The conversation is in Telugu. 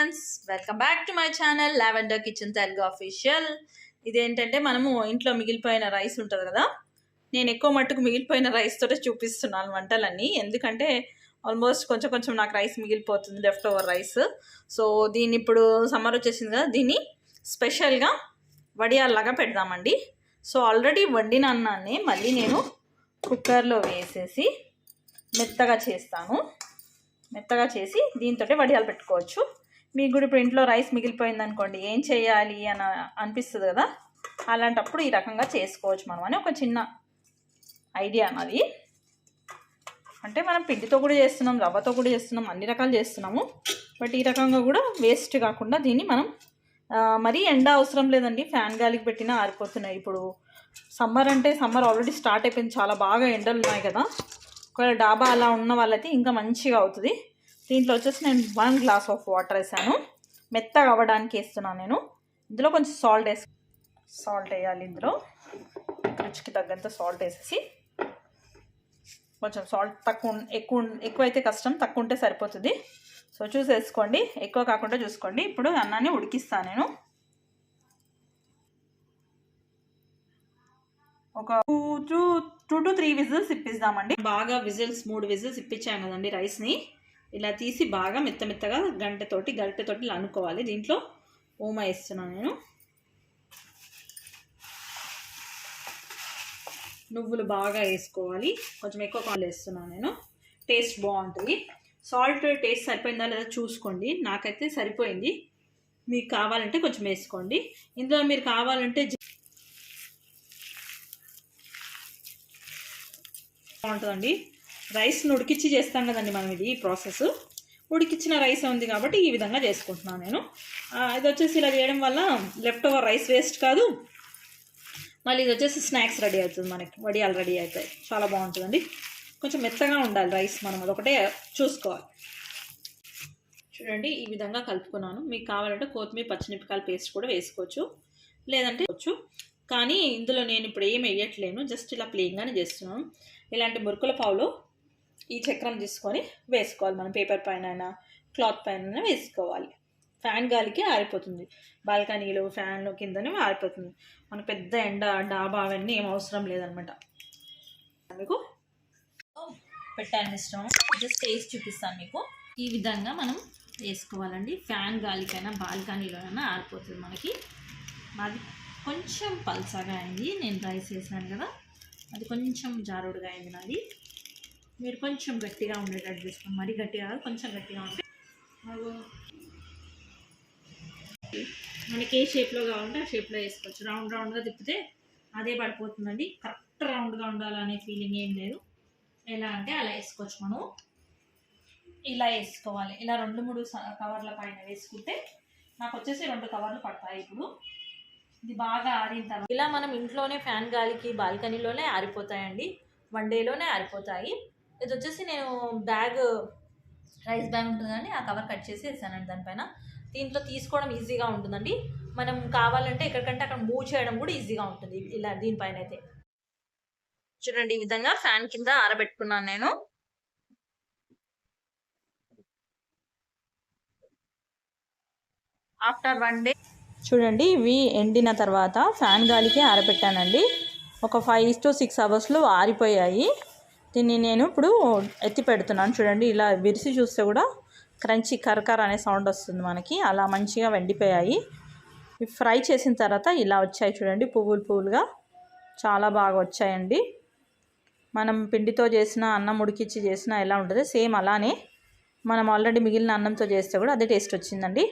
Friends welcome back to my channel Lavender Kitchen Telugu official ఇదేంటంటే మనము ఇంట్లో మిగిలిపోయిన రైస్ ఉంటుంది కదా? నేను ఎక్కువ మట్టుకు మిగిలిపోయిన రైస్ తోటే చూపిస్తున్నాను వంటలన్నీ. ఎందుకంటే ఆల్మోస్ట్ కొంచెం కొంచెం నాకు రైస్ మిగిలిపోతుంది లెఫ్ట్ ఓవర్ రైస్ సో దీన్ని ఇప్పుడు సమ్మర్ వచ్చేసింది కదా దీన్ని స్పెషల్గా వడియాల్లాగా పెడదామండి. సో ఆల్రెడీ వండిన అన్నాన్ని మళ్ళీ నేను కుక్కర్లో వేసేసి మెత్తగా చేస్తాను. మెత్తగా చేసి దీంతో వడియాలు పెట్టుకోవచ్చు. మీకు కూడా ఇప్పుడు ఇంట్లో రైస్ మిగిలిపోయింది అనుకోండి ఏం చేయాలి అని అనిపిస్తుంది కదా? అలాంటప్పుడు ఈ రకంగా చేసుకోవచ్చు మనం అని ఒక చిన్న ఐడియా అన్నది అంటే మనం పిండితో కూడా చేస్తున్నాం రవ్వతో కూడా చేస్తున్నాం అన్ని రకాలు చేస్తున్నాము. బట్ ఈ రకంగా కూడా వేస్ట్ కాకుండా దీన్ని మనం మరీ ఎండ అవసరం లేదండి. ఫ్యాన్ గాలికి పెట్టినా ఆరిపోతున్నాయి. ఇప్పుడు సమ్మర్ అంటే సమ్మర్ ఆల్రెడీ స్టార్ట్ అయిపోయింది. చాలా బాగా ఎండలు ఉన్నాయి కదా. ఒకవేళ డాబా అలా ఉన్న వాళ్ళైతే ఇంకా మంచిగా అవుతుంది. దీంట్లో వచ్చేసి నేను వన్ గ్లాస్ ఆఫ్ వాటర్ వేసాను. మెత్తగా అవ్వడానికి వేస్తున్నాను నేను. ఇందులో కొంచెం సాల్ట్ వేసి సాల్ట్ వేయాలి ఇందులో. రుచికి తగ్గంత సాల్ట్ వేసేసి. కొంచెం సాల్ట్ తక్కువ ఎక్కువ ఎక్కువ అయితే కష్టం తక్కువ ఉంటే సరిపోతుంది. సో చూసేసుకోండి. ఎక్కువ కాకుండా చూసుకోండి. ఇప్పుడు అన్నాన్ని ఉడికిస్తాను నేను. ఒక two two two to three whistles ఇప్పిద్దామండి. బాగా విజిల్స్ మూడు విజిల్స్ ఇప్పించాము కదండి రైస్ని. ఇలా తీసి బాగా మెత్త మెత్తగా గంటతోటి గరిటెతోటి ఇలా అనుకోవాలి. దీంట్లో ఓమ వేస్తున్నాను నేను. నువ్వులు బాగా వేసుకోవాలి. కొంచెం ఎక్కువ కాలు వేస్తున్నాను నేను. టేస్ట్ బాగుంటుంది. సాల్ట్ టేస్ట్ సరిపోయిందా లేదా చూసుకోండి. నాకైతే సరిపోయింది. మీకు కావాలంటే కొంచెం వేసుకోండి. ఇందులో మీరు కావాలంటే బాగుంటుందండి. రైస్ని ఉడికిచ్చి చేస్తాం కదండి మనం ఇది ఈ ప్రాసెస్. ఉడికిచ్చిన రైస్ ఉంది కాబట్టి ఈ విధంగా చేసుకుంటున్నాను నేను. ఇది వచ్చేసి ఇలా చేయడం వల్ల లెఫ్ట్ ఓవర్ రైస్ వేస్ట్ కాదు. మళ్ళీ ఇది వచ్చేసి స్నాక్స్ రెడీ అవుతుంది మనకి. వడియాలు రెడీ అవుతాయి. చాలా బాగుంటుందండి. కొంచెం మెత్తగా ఉండాలి రైస్ మనం అదొకటే చూసుకోవాలి. చూడండి ఈ విధంగా కలుపుకున్నాను. మీకు కావాలంటే కొత్తిమీర పచ్చిమిరపకాయల పేస్ట్ కూడా వేసుకోవచ్చు. లేదంటే వచ్చు కానీ ఇందులో నేను ఇప్పుడు ఏం వేయట్లేను. జస్ట్ ఇలా ప్లెయిన్గానే చేస్తున్నాను. ఇలాంటి మురుకుల పావులో ఈ చక్రం తీసుకొని వేసుకోవాలి. మనం పేపర్ పైన అయినా క్లాత్ పైన వేసుకోవాలి. ఫ్యాన్ గాలికి ఆరిపోతుంది. బాల్కనీలో ఫ్యాన్లో కిందనే ఆరిపోతుంది. మనకు పెద్ద ఎండ డాబా అవన్నీ ఏం అవసరం లేదనమాట. మీకు పెట్టాను ఇష్టం జస్ట్ టేస్ట్ చూపిస్తాను మీకు. ఈ విధంగా మనం వేసుకోవాలండి. ఫ్యాన్ గాలికైనా బాల్కనీలోనైనా ఆరిపోతుంది మనకి. మాది కొంచెం పల్సగా అయింది. నేను రైస్ వేసాను కదా. అది కొంచెం జారుడుగా అయింది నాది. మీరు కొంచెం గట్టిగా ఉండేటట్టు చూసుకోండి. మరీ గట్టిగా కాదు కొంచెం గట్టిగా ఉంటే. మనకి ఏ షేప్లో కావాలంటే ఆ షేప్లో వేసుకోవచ్చు. రౌండ్ రౌండ్గా తిప్పితే అదే పడిపోతుందండి. కరెక్ట్ రౌండ్గా ఉండాలనే ఫీలింగ్ ఏం లేదు. ఎలా అంటే అలా వేసుకోవచ్చు మనం. ఇలా వేసుకోవాలి. ఇలా రెండు మూడు కవర్ల పైన వేసుకుంటే నాకు వచ్చేసి రెండు కవర్లు పడతాయి ఇప్పుడు. ఇది బాగా ఆరిన తర్వాత ఇలా మనం ఇంట్లోనే ఫ్యాన్ గాలికి బాల్కనీలోనే ఆరిపోతాయండి. వన్ డేలోనే ఆరిపోతాయి. ఇది వచ్చేసి నేను బ్యాగ్ రైస్ బ్యాగ్ ఉంటుందని ఆ కవర్ కట్ చేసి వేసానండి దానిపైన. దీంట్లో తీసుకోవడం ఈజీగా ఉంటుందండి. మనం కావాలంటే ఎక్కడికంటే అక్కడ మూవ్ చేయడం కూడా ఈజీగా ఉంటుంది ఇలా దీనిపైన అయితే. చూడండి ఈ విధంగా ఫ్యాన్ కింద ఆరబెట్టుకున్నాను నేను. After one day. చూడండి ఇవి ఎండిన తర్వాత ఫ్యాన్ గాలికి ఆరబెట్టానండి. ఒక ఫైవ్ టు సిక్స్ అవర్స్లో ఆరిపోయాయి. దీన్ని నేను ఇప్పుడు ఎత్తి పెడుతున్నాను. చూడండి ఇలా విరిసి చూస్తే కూడా క్రంచి కరకర అనే సౌండ్ వస్తుంది మనకి. అలా మంచిగా వెండిపోయాయి. ఫ్రై చేసిన తర్వాత ఇలా వచ్చాయి చూడండి పువ్వులు పువ్వులుగా. చాలా బాగా వచ్చాయండి. మనం పిండితో చేసిన అన్నం ఉడికిచ్చి చేసిన ఎలా ఉంటుంది సేమ్ అలానే మనం ఆల్రెడీ మిగిలిన అన్నంతో చేస్తే కూడా అదే టేస్ట్ వచ్చిందండి.